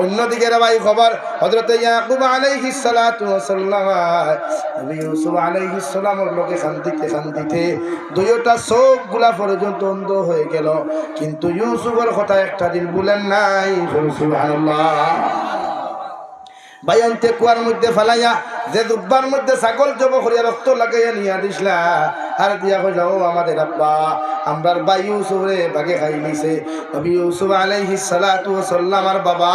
অন্যদিকে ভাই খবর হজরত ইয়াকুব আলাইহি সালাতু ওয়াস সালাম নবী ইউসুফ আলাইহি সালামের লোকে শান্তিতে শান্তিতে দুইটা চোখগুলা পর্যন্ত অন্ধ হয়ে গেল। কিন্তু ইউসুফের কথা একটা দিন বলেন নাই সুবহানাল্লাহ। বাইনতে কুয়ার মধ্যে ফেলাইয়া, যে দুব্বার মধ্যে ছাগল জব করিয়া রক্ত লাগাইয়া নিয়া দিসলা, আর দিয়া কইলা, ও আমাদের আব্বা, আমরার বাই সুরে বাগে খাই নিছে। নবী ইউসুফ আলাইহিস সালাতু ওয়াস সালাম আর বাবা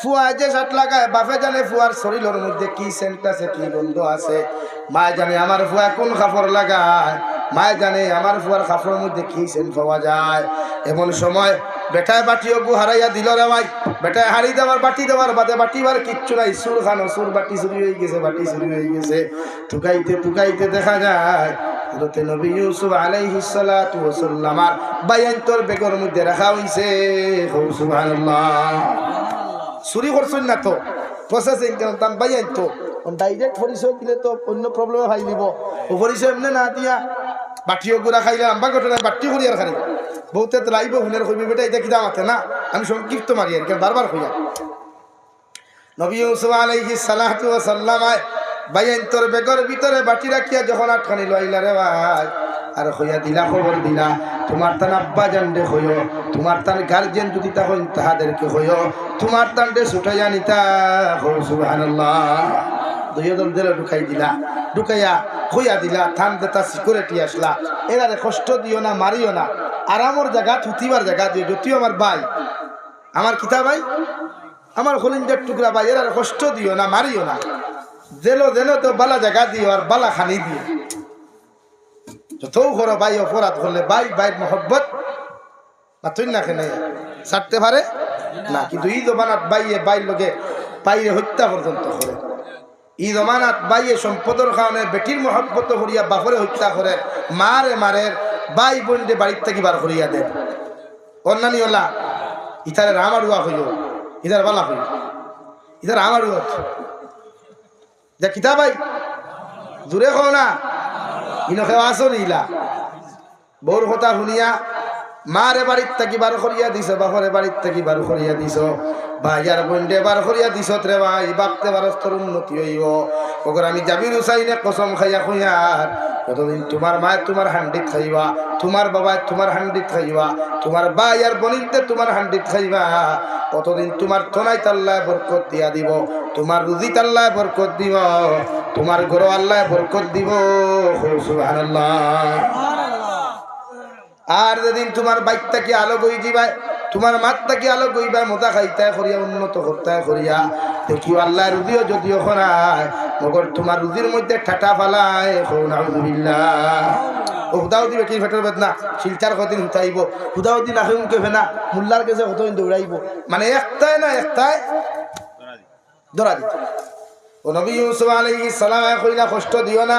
ফুয়া যে শার্ট লাগায়, বাপে জানে ফুয়ার শরীরের মধ্যে কি সেন্ট আছে, কি গন্ধ আছে। মায় জানে আমার ফুয়া কোন কাপড় লাগায়। মায় জানে আমার ফুয়ার কাপড়ের মধ্যে কি সেন্ট পাওয়া যায়। এমন সময় বেটায় বাটিও গু হারাইয়া দিল রে ভাই। বেটায় হারি দেওয়ার, বাটি দেওয়ার বাদে বাটিবার কিচ্ছু নাই। সুর খানো, সুর বাটি চুরি হয়ে গেছে, বাটি চুরি হয়ে গেছে। টুকাইতে টুকাইতে দেখা যায়, হযরতে নবী ইউসুফ আলাইহিস সালাতু ওয়াস সালাম আর বায়ান্তর বেগর মধ্যে রাখা হইছে। সুবহানাল্লাহ। চুরি করছেন না তো? প্রসেসিং তান বাইয়ান তো। ডাইরেক্ট পরিচয় দিলে তো অন্য প্রবলেমে ভাই দিব। ও পরিচয় এমনি না দিয়া বাটিও গুড়া খাইলে আম্বা ঘটনা বাটি করি আর খালি। বহুতে তো লাইব হুনের কইবি বেটা এটা কি দাম আছে না? আমি সংক্ষিপ্ত মারি আর বারবার হইয়া নবী ইউসুফ আলাইহিস সালাতু ওয়াস সালাম বাইয়ান তোর বেগর ভিতরে বাটি রাখিয়া যখন আটখানি লইলা রে ভাই। আর হইয়া দিলা খবর দিলা। তোমার তান আব্বা জানডে হইও, তোমার তান গার্জেন যদি তা হইন তাহাদেরকে হইও, তোমার তানডে ছুটাইয়া নিতা সুবহানাল্লাহ। ঢুকাই দিলা, ঢুকাইয়া হইয়া দিলা, থান দেতা সিকিউরিটি আসলা। এরারে কষ্ট দিও না, মারিও না। আরামর জায়গা, থুতিবার জায়গা দিও যদিও আমার ভাই। আমার কিতা ভাই? আমার হলিঞ্জার টুকরা ভাই, এরারে কষ্ট দিও না, মারিও না। জেলো জেলো তো বালা জায়গা দিও, আর বালা খানি দিও। যত করো ভাই, অপরাধ করলে ভাই, ভাইয়ের মহব্বত, না তুই না খেলে ছাড়তে পারে? না, কিন্তু এই জমানাত বাইয়ে বাইর লোকে বাইরে হত্যা পর্যন্ত করে। এই জমানাত বাইয়ে সম্পদর কারণে বেটির মহব্বত করিয়া বাপরে হত্যা করে, মারে মারে বাই বোনরে বাড়ির থেকে বার করিয়া দেন অন্যানি ওলা ইতারে রামারুয়া হইল ইতার বালা হইল ইতার আমারুয়া যা কিতা ভাই দূরে খাও না ইনকে আসো নিলা। বউর কথা শুনিয়া মারে বাড়ির থাকি বার করিয়া দিছ, বাপরে বাড়ির থাকি বার করিয়া দিছ। ভাইয়ার বন্ডে বার করিয়া দিছ রে ভাই, বাপতে বারস তোর উন্নতি হইব। ওগর আমি জাবির হুসাইনে কসম খাইয়া খুঁয়ার কতদিন তোমার মায় তোমার হান্ডিত খাইবা, তোমার বাবায় তোমার হান্ডিত খাইবা, তোমার ভাই আর বনিতে তোমার হান্ডিত খাইবা, কতদিন তোমার থনাই তাল্লায় বরকত দিয়া দিব, তোমার রুজি তাল্লায় বরকত দিব, তোমার ঘর আল্লাহ বরকত দিব। সুবহানাল্লাহ। আর যেদিন তোমার বাইকটাকে আলো গই দিবাই তোমার মাতটাকে আলো গইবা মোটা খাইতায় করিয়া উন্নত করতায় করিয়া। দেখিও আল্লাহ রুদিও যদিও খরায় মগর তোমার রুদির মধ্যে ঠাটা ফালায় ফেটের বেদনা? শিলচার কদিন হুতাইব। হুদাও দিন আহে উনকে ফেনা? মুল্লার কাছে কতদিন দৌড়াইব? মানে একটাই না একটাই? ধরা দিত ও নবী ইউসুফ আলাইহিস সালাম কইলা কষ্ট দিও না।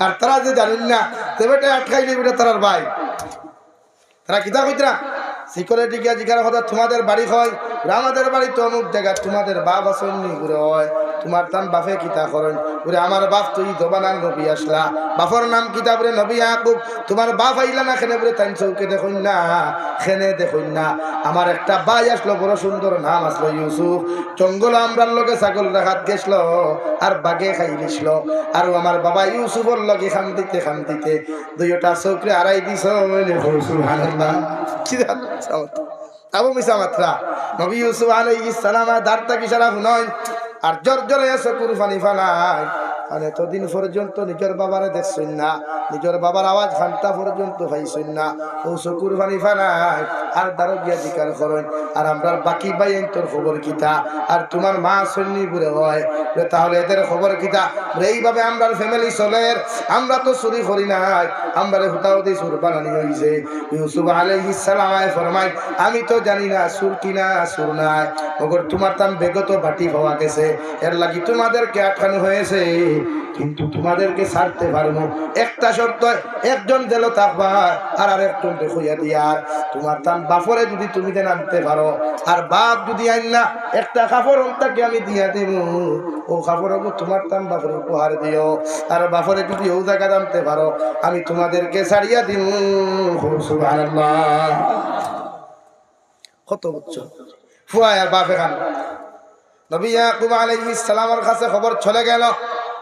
আর তারা যে জানেন না সে বেটা আটকাইলে বেটা তারার ভাই। তারা কিতা কইতরা সিকিউরিটি গিয়া জিজ্ঞাসা কথা তোমাদের বাড়ি হয় আমাদের বাড়ি তো অমুক জায়গা তোমাদের বাপ আসেননি, ঘুরে হয়। তোমার তান বাপে কিতা করেন? বলে আমার বাপ তুই দোবানার নবী আসলা। বাপর নাম কিতা বলে? নবী আকুব তোমার বাপ আইলা না খেনে বলে? তাই চৌকে দেখুন না, খেনে দেখুন না। আমার একটা বাই আসলো, বড় সুন্দর নাম আসলো ইউসুফ। জঙ্গল আমরার লগে ছাগল রাখাত গেছিল আর বাগে খাই দিছিল আর আমার বাবা ইউসুফর লগে খান দিতে খান দিতে দুইটা চৌকরে আড়াই দিছ। আবু মিসা মাত্রা। নবী ইউসুফ আলাইহিস সালাম আর দাঁড়টা কি সারা হুনয় আর জর জরে এসে কুরবানি ফালাই আর এতদিন পর্যন্ত নিজের বাবারে দেখছেন না। নিজের বাবার আওয়াজ ঘণ্টা পর্যন্ত পাইছেন না। ও চকুর পানি ফানাই আর দ্বারো গিয়া জিকার করেন। আর আমরা বাকি বাই তোর খবর কিতা? আর তোমার মা সন্নি বুড়ে হয়। তাহলে এদের খবর কিতা? এইভাবে আমরা ফ্যামিলি চলে। আমরা তো চুরি করি নাই। আমরা হুতাহুতি সুর বানানি হয়েছে ইউসুফ আলাইহিস সালাম ফরমাই আমি তো জানি না সুর কিনা সুর নাই। মগর তোমার তাম বেগত বাটি হওয়া গেছে। এর লাগি তোমাদেরকে আটকানো হয়েছে। কিন্তু তোমাদেরকে ছাড়তে পারব একটা শর্ত, একজন দিল থাকবা আর আরেকজন দেখুইয়া দিয়া। তোমার তান বাপরে যদি তুমি দেন আনতে পারো, আর বাপ যদি আইন না, একটা কাপড় তাকে আমি দিয়া দিব ও কাপড় তোমার তান বাপরে উপহার দিও। আর বাপরে যদি ও জায়গা আনতে পারো, আমি তোমাদেরকে ছাড়িয়া দিব কত বছর? ফুয়া আর বাপে খান নবী ইয়াকুব আলাইহিস সালামের কাছে খবর চলে গেল।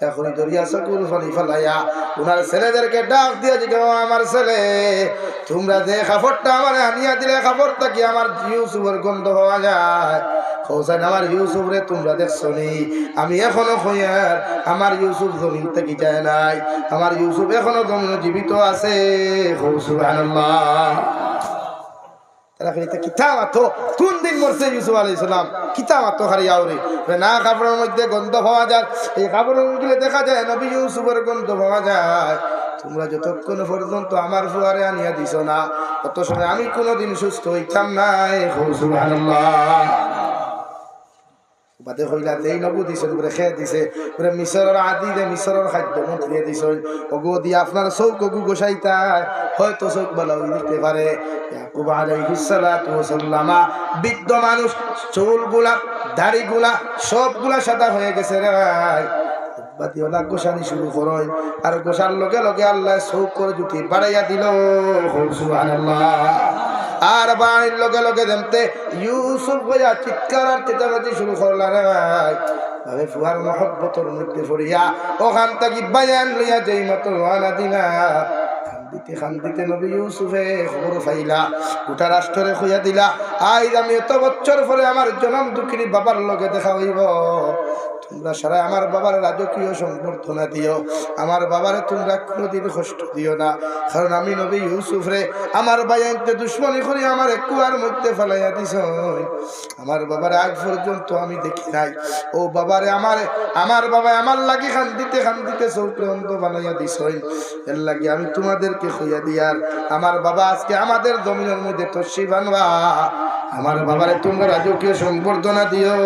যখন দরিয়া সকুল ফলি ফলাইয়া ওনার ছেলেদেরকে ডাক দিয়ে জিজ্ঞে আমার ছেলে, তোমরা যে কাপড়টা আমার আনিয়া দিলে কাপড়টা কি আমার ইউসুফের গন্ধ হওয়া যায়? হোসেন আমার ইউসুফ রে, তোমরা দেখছ নি, আমি এখনও হইয়ার আমার ইউসুফ জমিন থেকে যায় নাই, আমার ইউসুফ এখনও জমিন জীবিত আছে সুবহানাল্লাহ। তারা কোন দিন মরছে না, কাপড়ের মধ্যে গন্ধ পাওয়া যায়। এই কাপড়ের দেখা যায় গন্ধ যায়। তোমরা যতক্ষণ পর্যন্ত আমার ফুয়ারে আনিয়া দিছ না তত সময় আমি কোনোদিন সুস্থ হইতাম নাই। বাদে হইলা দেই নবু দিছেন বলে দিছে। বলে মিশরের আদি দে, মিশরের খাদ্য মন্ত্রিয়ে দিছেন ওগো দিয়ে আপনার চৌক ওগু গোসাইতায়। হয়তো চৌক বলা দিতে পারে। ইয়াকুব আলাইহিস সালাতু বৃদ্ধ মানুষ, চুলগুলা, দাড়িগুলা, সবগুলা সাদা হয়ে গেছে রে গোসানি শুরু করয় আর গোসার লগে লগে আল্লাহ চৌক করে জুটি বাড়াইয়া দিল। সুবহানাল্লাহ। আর বাড়ির লগে লগে দেমতে ইউসুফ হইয়া চিৎকার আর চেঁচামেচি শুরু করলা রে ভাই ভাবে ফুয়ার মহব্বতর মধ্যে পড়িয়া ওখান থেকে বায়ান লইয়া যেই মতো আনা দিলা। খান্দিতে খান্দিতে নবী ইউসুফে খবর পাইলা, গোটা রাষ্ট্রে খুঁয়া দিলা। আইজ আমি এত বছর পরে আমার জনম দুঃখিনী বাবার লগে দেখা হইব। তোমরা সারা আমার বাবার রাজকীয় সম্বর্ধনা দিও। আমার বাবারে তোমরা কোনোদিন কষ্ট দিও না। কারণ আমি নবী ইউসুফ রে, আমার বাইনতে দুশ্মনী করি আমার কুয়ার মধ্যে ফেলাইয়া দিছ। আমার বাবার আগ পর্যন্ত আমি দেখি নাই। ও বাবারে আমার আমার বাবা আমার লাগি খান্দিতে খান্দিতে চৌকে বানাইয়া দিছ। এর লাগি আমি তোমাদেরকে খুঁয়া দিয়ার। আমার বাবা আজকে আমাদের জমিনের মধ্যে তসি বানবা আমার বাবারে তোমরা রাজকীয় সম্বর্ধনা দিও।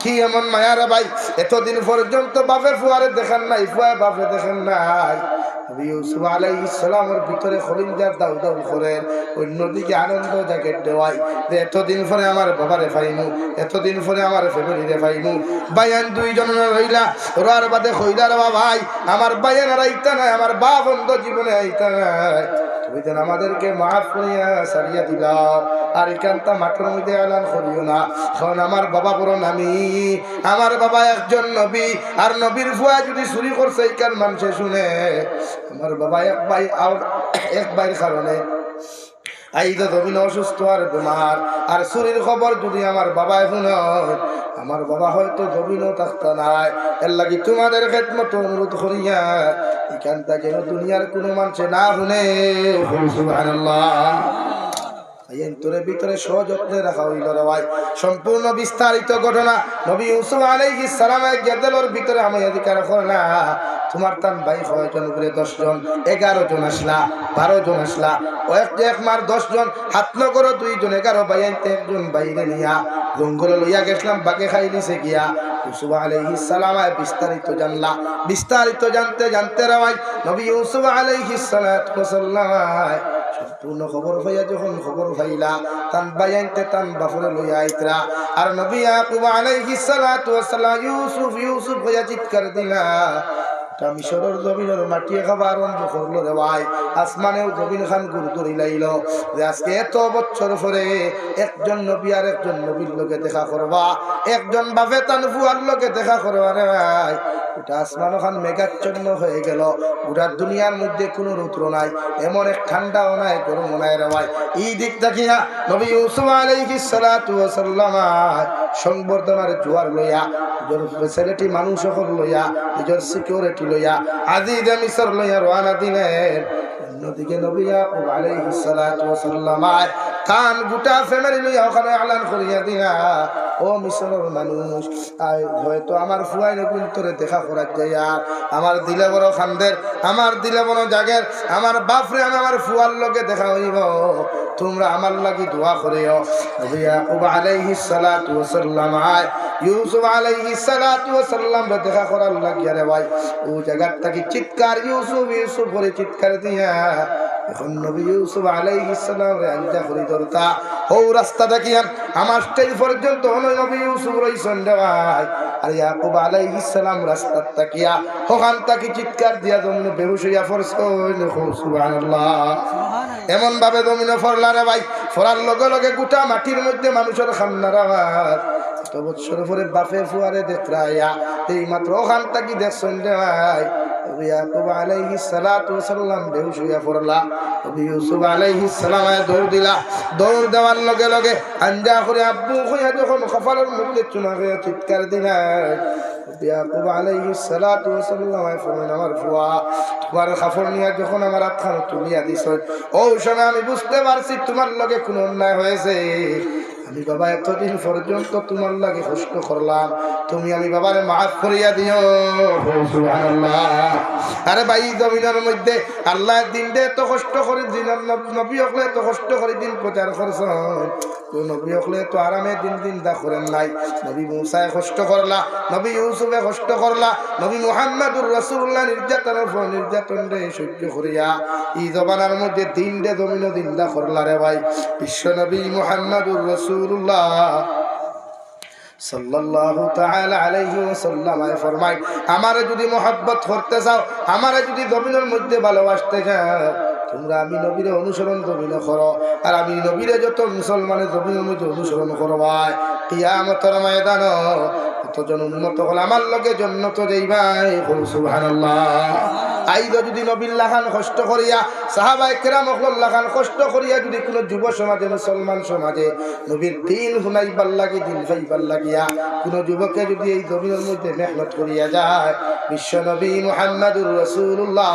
কি এমন মায়ার ভাই? এতদিন পর্যন্ত বাপে ফুয়ারে দেখেন নাই ফুয়া বাপে দেখেন নাই। ভিতরে অন্যদিকে আনন্দ জ্যাকেট দেওয়াই পরে আমার বাবারে এতদিন পরে আমার রইলা বাদে আমার আর নাই, আমার বাপ অন্ধ জীবনে আইতা নাই। যেন আমাদেরকে মাফ করিয়া সারিয়া দিলাও আর এখানটা মাঠের মধ্যে এলান করিও না। কারণ আমার বাবা বড় নামি আমার বাবা একজন নবী। আর নবীর ফুয়া যদি চুরি করছে এইখান মানুষে শুনে। আমার বাবা এক ভাই এক ভাইয়ের কারণে আইদা জমিন অসুস্থ আর বেমার আর চুরির খবর যদি আমার বাবা এখন আমার বাবা হয়তো জমিনও থাকতো নাই। এর লাগি তোমাদের খেদমত অনুরোধ করিয়া এখানটা যেন দুনিয়ার কোনো মানুষে না শুনে সম্পূর্ণ বিস্তারিত ঘটনা নবী ইউসুফ ভিতরে আমি অধিকার করে না। তোমার তান ভাই কয়জন করে দশ জন এগারো জন আসলা, বারো জন আসলা। এক এক মার দশ জন হাত ন করো দুইজন, এগারো ভাই আনতে একজন বাইরে নিয়া জঙ্গলে লইয়া গেছিলাম বাকে খাই নিছে গিয়া। ইউসুফ আলাইহিস সালাম বিস্তারিত জানলা। বিস্তারিত জানতে জানতে রাওয়াই নবী ইউসুফ সালাতু ওয়াসাল্লাম সম্পূর্ণ খবর হইয়া যখন খবর হইলা, তান বাইনতে তান বাফরে লইয়া আইতরা। আর নবী ইয়াকুব আলাইহিস সালাতু ওয়াস সালাম, ইউসুফ ইউসুফ হইয়া চিৎকার দিলা। খান এত একজন একজন লোকে দেখা একজন বাপে লোকে দেখা মেঘাচ্ছন্ন হয়ে গেল। গোটা দুনিয়ার মধ্যে কোনো রৌদ্র নাই। এমন এক ঠান্ডাও নাই গরম নাই রে ভাই। এই দিক দেখিয়া নবী ইউসুফ সংবর্ধনার জোয়ার লইয়া, নিজের মানুষ সকল লইয়া, নিজের সিকিউরিটি লইয়া আজি যে মিশর লইয়া রওনা দিলেন। অন্যদিকে নবী ইয়াকুব আলাইহিস সালাতু ওয়াস সালাম কান গোটা ফ্যামিলি লইয়া ওখানে আলান করিয়া দিলা। ও মিশরের মানুষ হয়তো আমার ফুয়াই নকুল তোরে দেখা করার যাইয়া আমার দিলে বড় খান্দের, আমার দিলে বড় জাগের, আমার বাপরে আমি আমার ফুয়ার লগে দেখা হইব। তোমরা আমার লাগি দোয়া করিও। ইয়াকুব আলাইহিস সালাতু ওয়াস সালাম আয়। ইউসুফ আলাইহিস সালাতু ওয়াস সালাম রে দেখা করার লাগিয়া রে ভাই। ও জায়গার থেকে চিৎকার, ইউসুফ ইউসুফ করে চিৎকার দিয়া। এখন নবী ইউসুফ আলাইহিস সালাম রে করি ধরতা ও রাস্তাটা কি আমার স্টেজ পর্যন্ত হলো? নবী ইউসুফ রইছেন রে ভাই। আর ইয়াকুব আলাইহিস সালাম রাস্তার তাকিয়া ওখান তাকি চিৎকার দিয়া জমিনে বেহুশ হইয়া পড়ছেন সুবহানাল্লাহ। এমন ভাবে জমিনে ফরলা রে ভাই। ফরার লগে লগে গোটা মাটির মধ্যে মানুষের খান্নার আওয়াজ এত বছর পরে বাপে ফুয়ারে দেখরাইয়া এই মাত্র ওখান তাকি দেখছেন রে ভাই। ইয়াকুব আলাইহিস সালাতু ওয়াসাল্লাম বেহুশ হইয়া পড়লা। নবী ইউসুফ আলাইহিস সালাম দৌড় দিলা। দৌড় দেওয়ার লগে লগে আঞ্জা করে আব্বু হইয়া যখন কপালের মধ্যে চুনা হইয়া চিৎকার দিলেন ইয়াকুব আলাইহিস সালাতু ওয়াসাল্লাম ফরমান আমার ফুয়া। তোমার কাপড় নিয়ে যখন আমার আত্মার তুলিয়া দিছ, ও শোনা আমি বুঝতে পারছি তোমার লগে কোনো অন্যায় হয়েছে। আমি বাবা, এতদিন পর্যন্ত তোমার লাগে কষ্ট করলাম। তুমি আমি বাবারে মাফ করিয়া দিও। আরে ভাই, জমিনের মধ্যে আল্লাহ দিন দে, এত কষ্ট করে দিন নবী হকলে এত কষ্ট করে দিন প্রচার করছেন তো নবী হকলে তো আরামে দিন দিন দা করেন নাই। নবী মুসায় কষ্ট করলা, নবী ইউসুফে কষ্ট করলা, নবী মুহাম্মদুর রাসূলুল্লাহ নির্যাতনের পর নির্যাতন রে সহ্য করিয়া। এই জবানার মধ্যে দিন দে জমিন দিন দা করলা রে ভাই। বিশ্ব নবী মুহাম্মদুর রাসূলুল্লাহ সাল্লাল্লাহু তাআলা আলাইহি ওয়াসাল্লাম ফরমায়, আমারে যদি মোহাব্বত করতে চাও, আমারে যদি জমিনের মধ্যে ভালোবাসতে চাও, তোমরা আমি নবীরে অনুসরণ জমিনে করো। আর আমি নবীরে যত মুসলমানের জমিনের মধ্যে অনুসরণ করবাই, কিয়ামতের ময়দান কতজন উন্নত হল, আমার লগে জন্নত যাইবাই সুবহানাল্লাহ। আইদ যদি নবিল্লা খান কষ্ট করিয়া সাহাবাই কেরাম অকল্লা খান কষ্ট করিয়া যদি কোনো যুব সমাজে, মুসলমান সমাজে নবীর দিন শুনাইবার লাগি দিন খাইবার লাগিয়া, কোনো যুবকে যদি এই জমিনের মধ্যে মেহনত করিয়া যায়, বিশ্ব নবী মোহাম্মদুর রাসূলুল্লাহ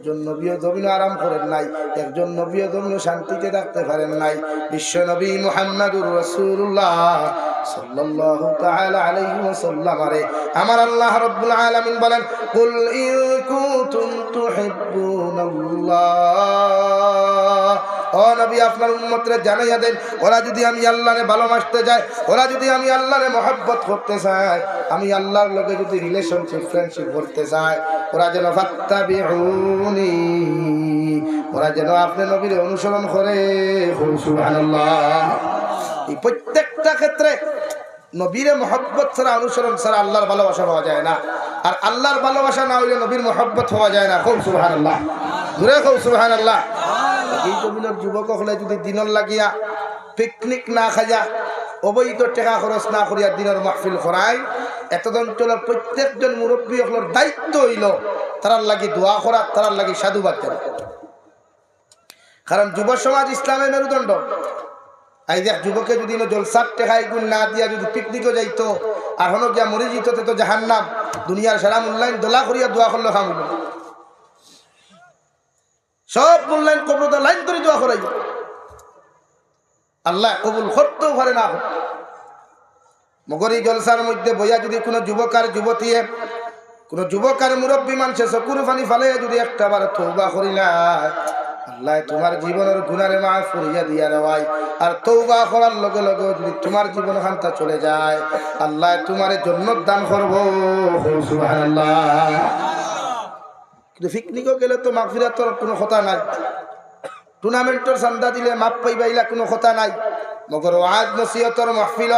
একজন নবীও জমিন আরাম করেন নাই, একজন নবীয় জমিন শান্তিতে থাকতে পারেন নাই। বিশ্ব নবী মোহাম্মদুর রসুল্লাহ সাল্লাল্লাহু তাআলা আলাইহি ওয়াসাল্লাম আরে, আমার আল্লাহ রাব্বুল আলামিন বলেন, কুল ইন কুনতুম তুহিব্বুনাল্লাহ। ও নবী, আপনার উম্মতরে জানাইয়া দেন, ওরা যদি আমি আল্লাহরে ভালোবাসতে যায়, ওরা যদি আমি আল্লাহরে মহব্বত করতে চাই আমি আল্লাহর লগে যদি রিলেশনশিপ ফ্রেন্ডশিপ করতে চাই ওরা যেন ফাত্তাবিউনি, ওরা যেন আপনি নবীর অনুসরণ করে। এই প্রত্যেকটা ক্ষেত্রে নবীরে মহব্বত ছাড়া, অনুসরণ ছাড়া আল্লাহর ভালোবাসা পাওয়া যায় না। আর আল্লাহর ভালোবাসা না হইলে নবীর মহব্বত হওয়া যায় না। খুব সুবহান আল্লাহ ঘুরে খুব সুবহান আল্লাহ এই জমিনের যুবক হলে যদি দিনর লাগিয়া পিকনিক না খাইয়া অবৈধ টেকা খরচ না করিয়া দিনের মাহফিল করায় এতদ অঞ্চলের প্রত্যেকজন মুরব্বী হলের দায়িত্ব হইল তারার লাগি দোয়া করা তারার লাগি সাধুবাদ করা কারণ যুব সমাজ ইসলামের মেরুদণ্ড এই দেখ যুবকে যদি জলসার টেকাই গুণ না দিয়া যদি পিকনিকও যাইতো আর হনো গিয়া মরে তো জাহান নাম দুনিয়ার সারা মূল্যায়ন দোলা করিয়া দোয়া করল খাম সব মূল্যায়ন কবর লাইন করে দোয়া করাই। আল্লাহ কবুল করতেও পারে না। মগরি জলসার মধ্যে বইয়া যদি কোনো যুবক আর যুবতীয়ে, কোনো যুবক আর মুরব্বী মানুষে চকুর ফানি ফালে যদি একটা বার থৌবা করি না, আল্লাহ তোমার জীবনের গুনারে মাফ করিয়া দিয়া দেওয়াই। আর তৌবা করার লগে লগে যদি তোমার জীবন খান্তা চলে যায়, আল্লাহ তোমার জন্য দান করব। সুবহানাল্লাহ। কিন্তু পিকনিকও গেলে তো মাগফিরাতর কোনো কথা নাই। টুর্নামেন্টর চান্দা দিলে মাপ পাইবাইলা কোনো কথা নাই। মগর আজ নসিহতর মাহফিল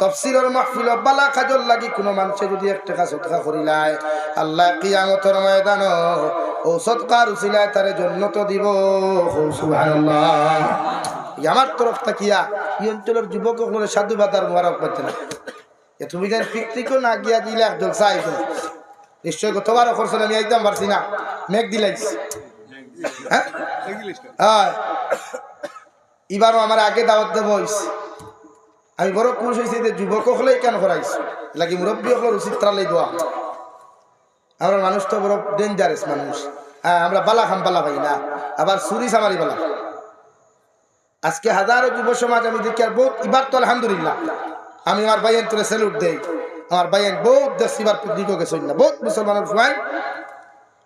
তফসিলর মাহফিল বালা কাজর লাগি কোনো মানুষে যদি এক টাকা সৎকা করিলায় আল্লাহ কিয়ামতর ময়দান ও সৎকার উচিলায় তারে তো দিব। আমার তরফ থাকিয়া এই অঞ্চলের যুবক সাধু বাতার মোবারক পাচ্ছে না। তুমি যেন পিকনিকও না গিয়া দিলে একদল চাই নিশ্চয় গতবার করছেন আমি একদম পারছি না। মেঘ দিলাইছি। হ্যাঁ? এবারও আমার আগে দাওয়াত দেব আমি বড় খুশ হয়েছি যে যুবক হলেই কেন করাইছি? লাগি মুরব্বী উচিত ত্রালাই দোয়া। আমরা মানুষ তো বড় ডেঞ্জারাস মানুষ। হ্যাঁ আমরা বালা খাম, বালা পাই না। আবার সুরি সামারি বালা। আজকে হাজারো যুব সমাজ আমি দেখি আর বহুত এবার তো আলহামদুলিল্লাহ। আমি আমার ভাইয়ের তোরে স্যালুট দেই। আমার ভাইয়ের বহুত দেশ এবার পিকনিকও গেছে না বহুত মুসলমানের ভাই।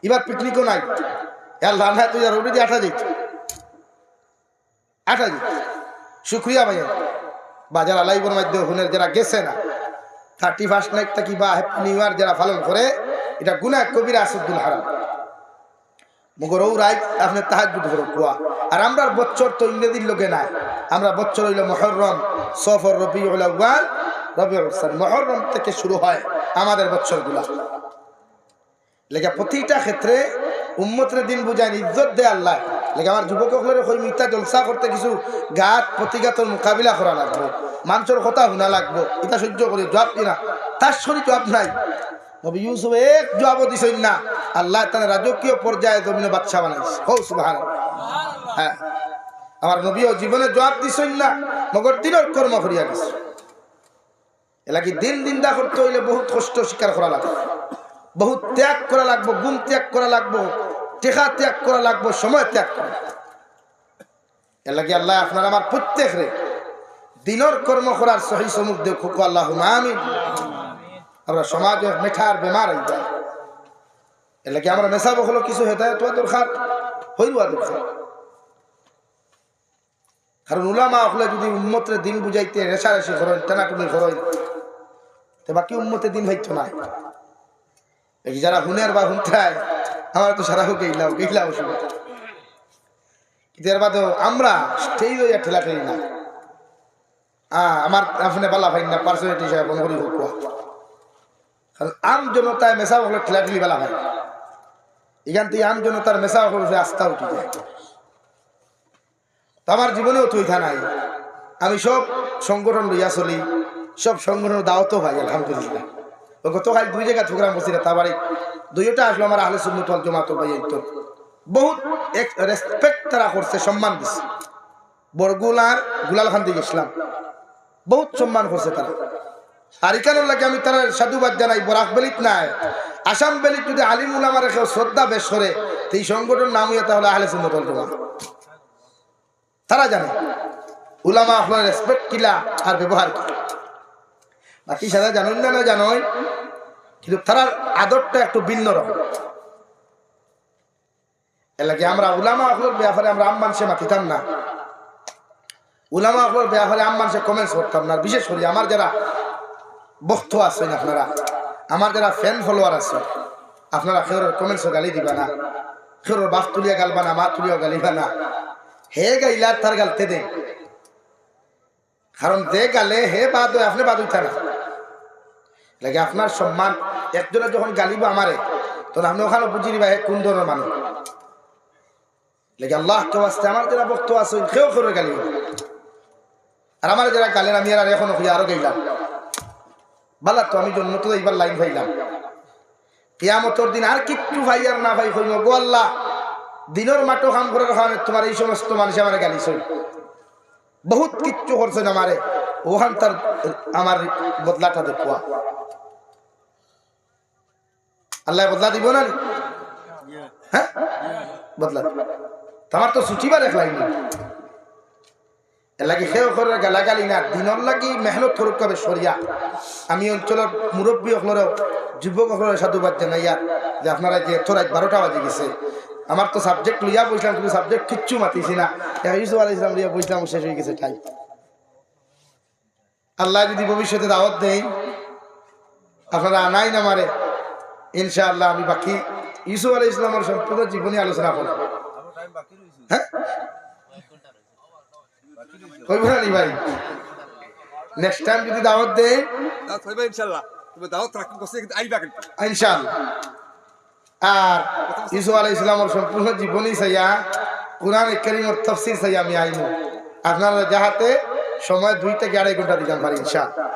এবার পিকনিকও নাই। আল্লাহ না তুই আর ওটি আঠা দিত আঠা দিত শুক্রিয়া ভাইয়া বাজার আলাইবর মাধ্যমে হুনের যারা গেছে না থার্টি ফার্স্ট নাইটটা কি বা হ্যাপি নিউ ইয়ার যারা পালন করে, এটা গুনা কবিরা আসুদ্দুল হারাম। মগর ও রাইত আপনি তাহাজ ধরো কুয়া। আর আমরা বছর তো ইংরেজির লোকে নাই। আমরা বছর হইল মহরম, সফর রবি আউ্বাল রবি মহরম থেকে শুরু হয় আমাদের বছরগুলা। লেখা প্রতিটা ক্ষেত্রে উম্মতের দিন বুঝায় ইজ্জত দেয় আল্লাহ। লেখা আমার যুবকসকলের ওই মিথ্যা জলসা করতে কিছু গাত প্রতিঘাতর মোকাবিলা করা লাগবো মানুষের কথা শুনা লাগবো এটা সহ্য করি, জবাব দিনা তার শরীর জবাব নাই। নবী ইউসুফ এক জবাব দিছেন না। আল্লাহ তার রাজকীয় পর্যায়ে জমিনে বাচ্চা বানাইছে। হৌ সুবাহান হ্যাঁ। আমার নবীও জীবনে জবাব দিছেন না, মগর দিনের কর্ম করিয়া গেছে। এলাকি দিন দিন দা করতে হইলে বহুত কষ্ট স্বীকার করা লাগবে। বহুত ত্যাগ করা লাগবো গুম ত্যাগ করা লাগবো, টেকা ত্যাগ করা লাগবো, সময় ত্যাগ করা এর লাগে আল্লাহ আপনার আমার প্রত্যেক রে দিনর কর্ম করার সহি সমুখ দেখুক আল্লাহ আমি আমরা সমাজে মেঠার বেমার যায়। এর লাগে আমরা মেশাবো হলো কিছু হেদায়ত হওয়া দরকার? হইবা দরকার। কারণ উলামা হলে যদি উন্মতের দিন বুঝাইতে, রেশারেশি করেন টানাটুনি করেন তো বাকি উন্মতের দিন হইতো না। এই যারা হুনের বা হুনথায় আমার তো সারা হোক শুনে কিন্তু এর বাদেও আমরা স্টেজ হইয়া ঠেলা ঠেলি না। আমার আপনি বালা ভাই না পার্সোনালিটি হিসাবে মনে করি হোক আম জনতায় মেশা হলে ঠেলা ঠেলি বেলা ভাই। এখান থেকে আম জনতার মেশা হলে আস্থা উঠে যায়। আমার জীবনেও তুই নাই। আমি সব সংগঠন লইয়া চলি সব সংগঠন দাওয়াতও ভাই, আলহামদুলিল্লাহ। ও গতকাল দুই জায়গা প্রোগ্রাম করছি তা বাড়ি দুইটা আসলো আমার আহলে সুন্নত ওয়াল জামাত ভাই তো। বহুত রেসপেক্ট তারা করছে, সম্মান দিছে। বরগুলার গুলাল খান থেকে ইসলাম। বহুত সম্মান করছে তারা। আর এখানোর লাগে আমি তারা সাধুবাদ জানাই, বরাক বেলিত নাই। আসাম বেলিত যদি আলিম উলামার কেউ শ্রদ্ধা বেশ করে এই সংগঠন নাম হইয়া তাহলে আহলে সুন্নত জামাত। তারা জানে। উলামা আপনার রেসপেক্ট কিলা আর ব্যবহার কি বাকি সাদা জানুন না না জানোই কিন্তু তার আদরটা একটু ভিন্ন রকম। এলাকি আমরা উলামা আখলোর ব্যাপারে আমরা আম মানুষে মাতিতাম না। উলামা আখলোর ব্যাপারে আম মানুষে কমেন্টস করতাম না। বিশেষ করে আমার যারা বক্ত আছেন আপনারা, আমার যারা ফ্যান ফলোয়ার আছে আপনারা খেওর কমেন্টসও গালি দিবা না। খেওর বাস তুলিয়া গালবা না, মা তুলিয়া গালিবা না। হে গাইলার তার গালতে দে। কারণ যে গালে হে বাদ আপনি বাদ হইতা না লাগে আপনার সম্মান, একজনে যখন গালিব আমারে, তখন আপনি ওখানে বুঝি নিবা হে কোন ধরনের মানুষ। লেগে আল্লাহ কেউ আসতে আমার যারা বক্ত আছে, কেউ করে গালিব। আর আমার যারা গালেন আমি আর এখন আরও গাইলাম। বালা তো আমি জন্য তো এইবার লাইন ভাইলাম কিয়ামতর দিন আর কিচ্ছু ভাই আর না ভাই হইল গো আল্লাহ। দিনের মাটো কাম করার কারণে তোমার এই সমস্ত মানুষ আমার গালিছ বহুত কিচ্ছু করছেন আমারে। ওখান তার আমার বদলাটা দেখুয়া আল্লাহ বদলা দিব না? হ্যাঁ? তোমার তো সুচিবার এক লাইন এলাকি সেও করে গালাগালি না। দিনের লাগি মেহনত করুক কবে সরিয়া আমি অঞ্চলের মুরব্বী সকলেরও যুবক সকলের সাধুবাদ জানাইয়া যে আপনারা যে এত রাত বারোটা বাজে গেছে। আমার তো সাবজেক্ট লইয়া বসলাম কিন্তু সাবজেক্ট কিচ্ছু মাতিছি না। ইউসুফ আলাই ইসলাম লইয়া বসলাম শেষ হয়ে গেছে টাইম আল্লাহ যদি ভবিষ্যতে দাওয়াত দেই আপনারা আনাই না মারে ইনশাআল্লাহ আমি বাকি ইউসুফ আলাই ইসলামের সম্পূর্ণ জীবনী আলোচনা করব। হ্যাঁ? নি ভাই? নেক্সট টাইম যদি দাওয়াত হইবে ইনশাআল্লাহ। তুমি দাওয়াত ইনশাআল্লাহ। আর ইসু আলাই ইসলামের সম্পূর্ণ জীবনী চাইয়া কোরআন করিমর তফসির চাইয়া আমি আইন আপনারা যাহাতে সময় দুই থেকে আড়াই ঘণ্টা দিতাম পারি, ইনশাআল্লাহ।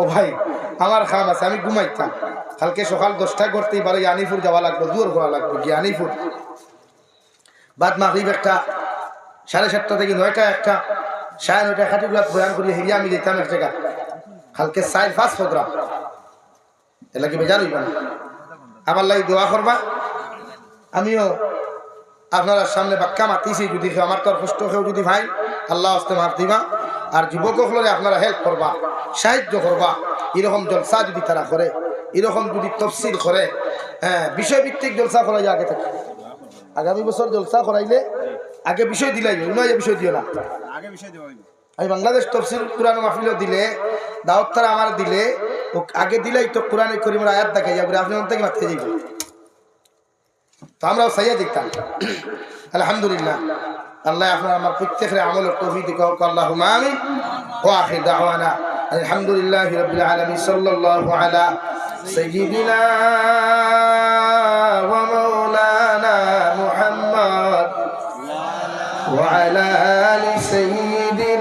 ও ভাই, আমার খাম আছে, আমি ঘুমাইতাম। কালকে সকাল দশটায় করতেই পারে ইয়ানিপুর যাওয়া লাগবে, দূর করা লাগবে জ্ঞানীপুর বাদ মাগরিব একটা, সাড়ে সাতটা থেকে নয়টা একটা, সাড়ে নয়টা খাটিগুলা বয়ান করি, হেরিয়া আমি যেতাম এক জায়গা কালকে সাইড ফার্স্ট প্রোগ্রাম এলা কি বেজার হইবা না? আমার লাগি দোয়া করবা। আমিও আপনার সামনে বাক্কা মাতিছি যদি আমার তোর কষ্ট কেউ যদি ভাই, আল্লাহ হস্তে মাফ দিবা। আর যুবক হলে আপনারা হেল্প করবা, সাহায্য করবা। এরকম জলসা যদি তারা করে, এরকম যদি তফসিল করে হ্যাঁ বিষয়ভিত্তিক জলসা করা যায় আগে থেকে। আগামী বছর জলসা করাইলে আগে বিষয় দিলাই নয় বিষয় দিও না। আগে বিষয় হইবে আমি বাংলাদেশ তফসিল কোরআন মাহফিলও দিলে দাওয়াত তারা আমার দিলে ও আগে দিলেই তো কোরআনে করিমের আয়াত দেখাই যাবে আপনি অন্ত থেকে মারতে যাইব তো আমরাও সাইয়া দেখতাম আলহামদুলিল্লাহ আল্লাহ আপনার আমার প্রত্যেকের আমল তৌফিক হোক আল্লাহ আমিন ও আখির দাওয়ানা আলহামদুলিল্লাহ রাব্বিল আলামিন সাল্লাল্লাহু আলা সাইয়্যিদিনা ওয়া মাওলানা মুহাম্মদ وعلى آل سيدنا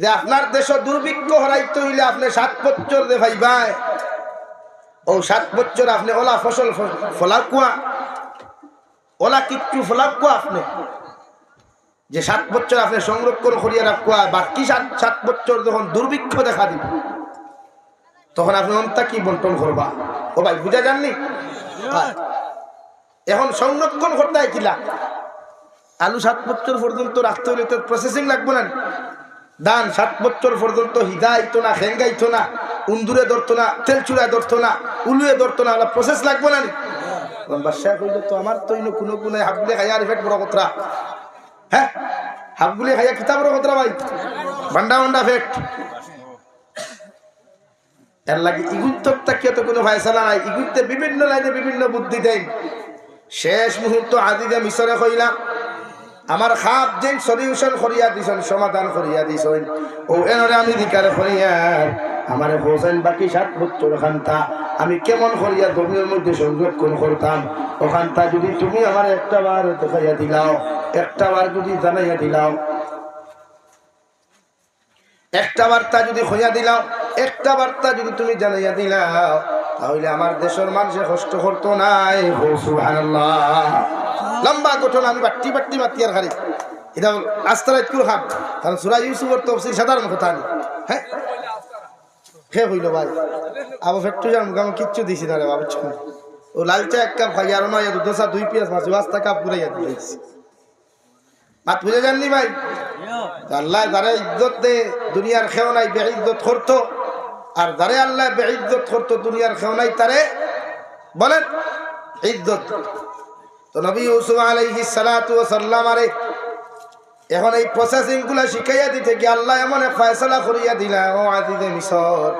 যে আপনার দেশ দুর্ভিক্ষ হরাইতে হইলে আপনি সাত বছর দে ভাই ভাই ও সাত বছর আপনি ওলা ফসল ফলাক কুয়া ওলা কিচ্ছু ফলাক কুয়া আপনি। যে সাত বছর আপনি সংরক্ষণ করিয়া রাখুয়া বাকি সাত সাত বছর যখন দুর্ভিক্ষ দেখা দিব তখন আপনি অন্তা কি বন্টন করবা? ও ভাই বুঝা যাননি। এখন সংরক্ষণ করতে কিলা আলু সাত বছর পর্যন্ত রাখতে হলে তো প্রসেসিং লাগবে না? ধান সাত বছর পর্যন্ত হিদাইতো না, হেঙ্গাইতো না, উন্দুরে ধরতো না তেল চুড়ায় ধরতো না, উলুয়ে ধরতো না প্রসেস লাগবে না তো আমার তো কোনো খাইয়া আর ফেট বড় হ্যাঁ? খাইয়া বড় ভান্ডা ফেট লাগে তো কোনো নাই। বিভিন্ন লাইনে বিভিন্ন বুদ্ধি দেন। শেষ মুহূর্ত আদিদে মিশরে কইলাম। আমার খাপ যেন সলিউশন করিয়া দিছেন, সমাধান করিয়া দিছেন। ও, এনরে আমি দিকার করিয়ার আমার হোসেন বাকি সাত বছর খান্তা, আমি কেমন করিয়া জমির মধ্যে সংরক্ষণ করতাম? ওখানটা যদি তুমি আমার একটা বার দেখাইয়া দিলাও, একটা বার যদি জানাইয়া দিলাও, একটা বার্তা যদি হইয়া দিলাও, একটা বার্তা যদি তুমি জানাইয়া দিলাও, তাহলে আমার দেশের মানুষে কষ্ট করতো নাই। হো সুবহানাল্লাহ। লম্বা ঘটনা আমি বাট্টি বাট্টি মাতি আর খালি এটা আস্তারা একটু খাম কারণ সুরা ইউসুফের তফসিল সাধারণ কথা নেই হ্যাঁ? হে হইল ভাই। আবু ফেট্টু যান মুখামে কিচ্ছু দিছি না রে বাবু ও লাল চা এক কাপ খাই আর নয় দোসা, দুই পিয়াজ মাছ ওয়াস্তা কাপ পুরাইয়া দিয়েছি। মাত বুঝে জাননি ভাই? আল্লাহ যারা ইজ্জত দে, দুনিয়ার খেও নাই, বে ইজ্জত করতো আর যারে আল্লাহ বে ইজ্জত করতো দুনিয়ার খেও নাই, তারে বলেন, ইজ্জত। তো নবী ইউসুফ আলাইহিস সালাতু ওয়াস সালাম আরে, এখন এই প্রসেসিংগুলা শিখাইয়া দিতে কি আল্লাহ এমন এক ফয়সলা করিয়া দিলা, ও আজিজে মিশর,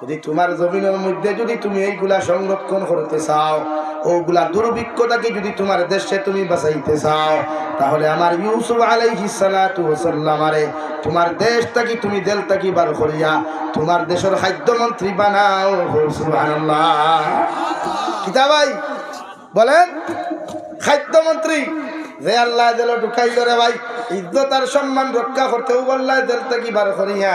যদি তোমার জমিনের মধ্যে যদি তুমি এইগুলা সংরক্ষণ করতে চাও, ওগুলা দুর্ভিক্ষতাকে যদি তোমার দেশে তুমি বাঁচাইতে চাও, তাহলে আমার ইউসুফ আলাইহিস সালাতু ওয়াস সালাম আরে, তোমার দেশটাকে তুমি দেলটাকে বার করিয়া তোমার দেশের খাদ্যমন্ত্রী বানাও, সুবহানাল্লাহ। কিতা ভাই? বলেন। খাদ্যমন্ত্রী। যে আল্লাহ দিল ঢুকাইল রে ভাই, ইজ্জত আর সম্মান রক্ষা করতে ও আল্লাহ দিল থেকে বার করিয়া।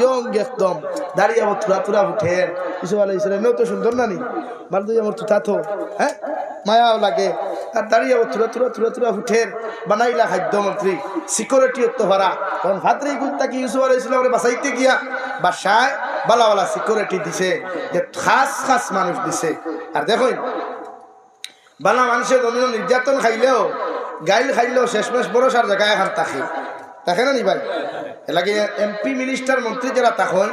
ইয়ং একদম। দাঁড়িয়ে আমার থুরা থুরা উঠে। ভালো মেয়েও তো সুন্দর না নি দুই আমার থুতা তো হ্যাঁ? মায়াও লাগে। আর দাঁড়িয়ে আমার থুরা থুরা থুরা থুরা উঠে বানাইলা খাদ্যমন্ত্রী সিকিউরিটি তো ভাড়া। তখন ভাতরে গুলতা কি ইউসুফ আলাই ইসলামরে বাঁচাইতে গিয়া বাসায় বালা বালা সিকিউরিটি দিছে, যে খাস খাস মানুষ দিছে। আর দেখুন, বালা মানুষের জন্য নির্যাতন খাইলেও, গাইল খাইলেও শেষমেশ বড়সার জায়গায় এখন তাকে। না নি ভাই? এলাকে এমপি মিনিস্টার মন্ত্রী যারা তখন,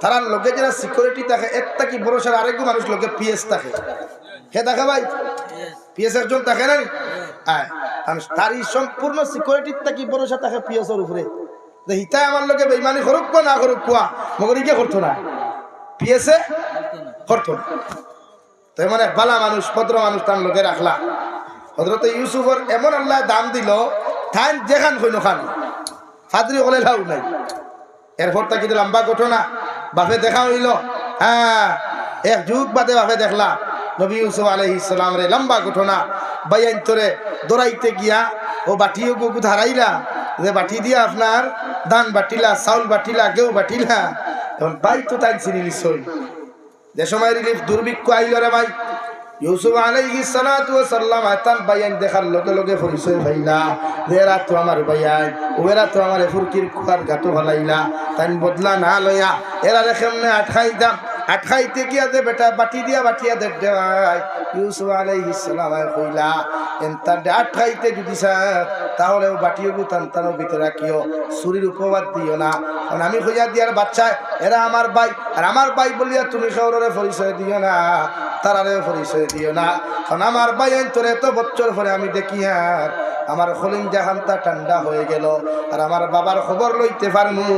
তারা লোকে যারা সিকিউরিটি থাকে এর থাকি বড়সার আরেক মানুষ লোকে পিএস থাকে হে দেখা ভাই পিএস একজন থাকে না নি? আয় আর তার এই সম্পূর্ণ সিকিউরিটির থাকি বড়সা থাকে পিএসের উপরে। যে হিতাই আমার লোকে বেইমানি করুক বা না করুক কোয়া মগর ইকে করতো না? পিএসএ করতো না। তো মানে বালা মানুষ, ভদ্র মানুষ তার লোকে রাখলা। হজরত ইউসুফর এমন আল্লাহ দাম দিল ঠান যেখান হইল খান। ফাদরি হলে লাউ নাই। এরপর তাকে লম্বা ঘটনা, বাপে দেখা হইল। হ্যাঁ এক যুগ বাদে বাপে দেখলা, নবী ইউসুফ আলহি ইসলাম রে লম্বা ঘটনা। বাইন তোরে দৌড়াইতে গিয়া, ও বাটিও গুগু ধারাইলা, যে বাটি দিয়া আপনার ধান বাটিলা, চাউল বাটিলা গেউ বাটিলা। এখন বাই তো তাই চিনি নিশ্চয় যে সময় রিলিফ দুর্ভিক্ষ আইল রে ভাই ইউসুফ আলাইহি সালাতু ওয়া সাল্লাম আতান বাইয়ান দেখার লগে লগে পরিচয় পাইলা এরা তো আমার বায়ান ওরা তো আমার ফুরকির কুয়ার গাটো ভালাইলা তাই বদলা না লয়া এরা কেমনে আটকাইতাম? আটকাইতে গিয়া দে বেটা, বাটি দিয়া বাটিয়া দে দেওয়াই। ইউসুফ আলাইহি সালাম কইলা এন্তার দে আটকাইতে যদি স্যার, তাহলে বাটিও গুতান তার ভিতরে রাখিও শরীর উপবাদ দিও না। কারণ আমি হইয়া দিয়ার বাচ্চা, এরা আমার ভাই, আর আমার ভাই বলিয়া তুমি শহরের পরিচয় দিও না তারারে পরিচয় দিও না। কারণ আমার ভাই তোর এত বছর পরে আমি দেখি আর, আমার খলিন জাহানটা ঠান্ডা হয়ে গেল, আর আমার বাবার খবর লইতে পারমু।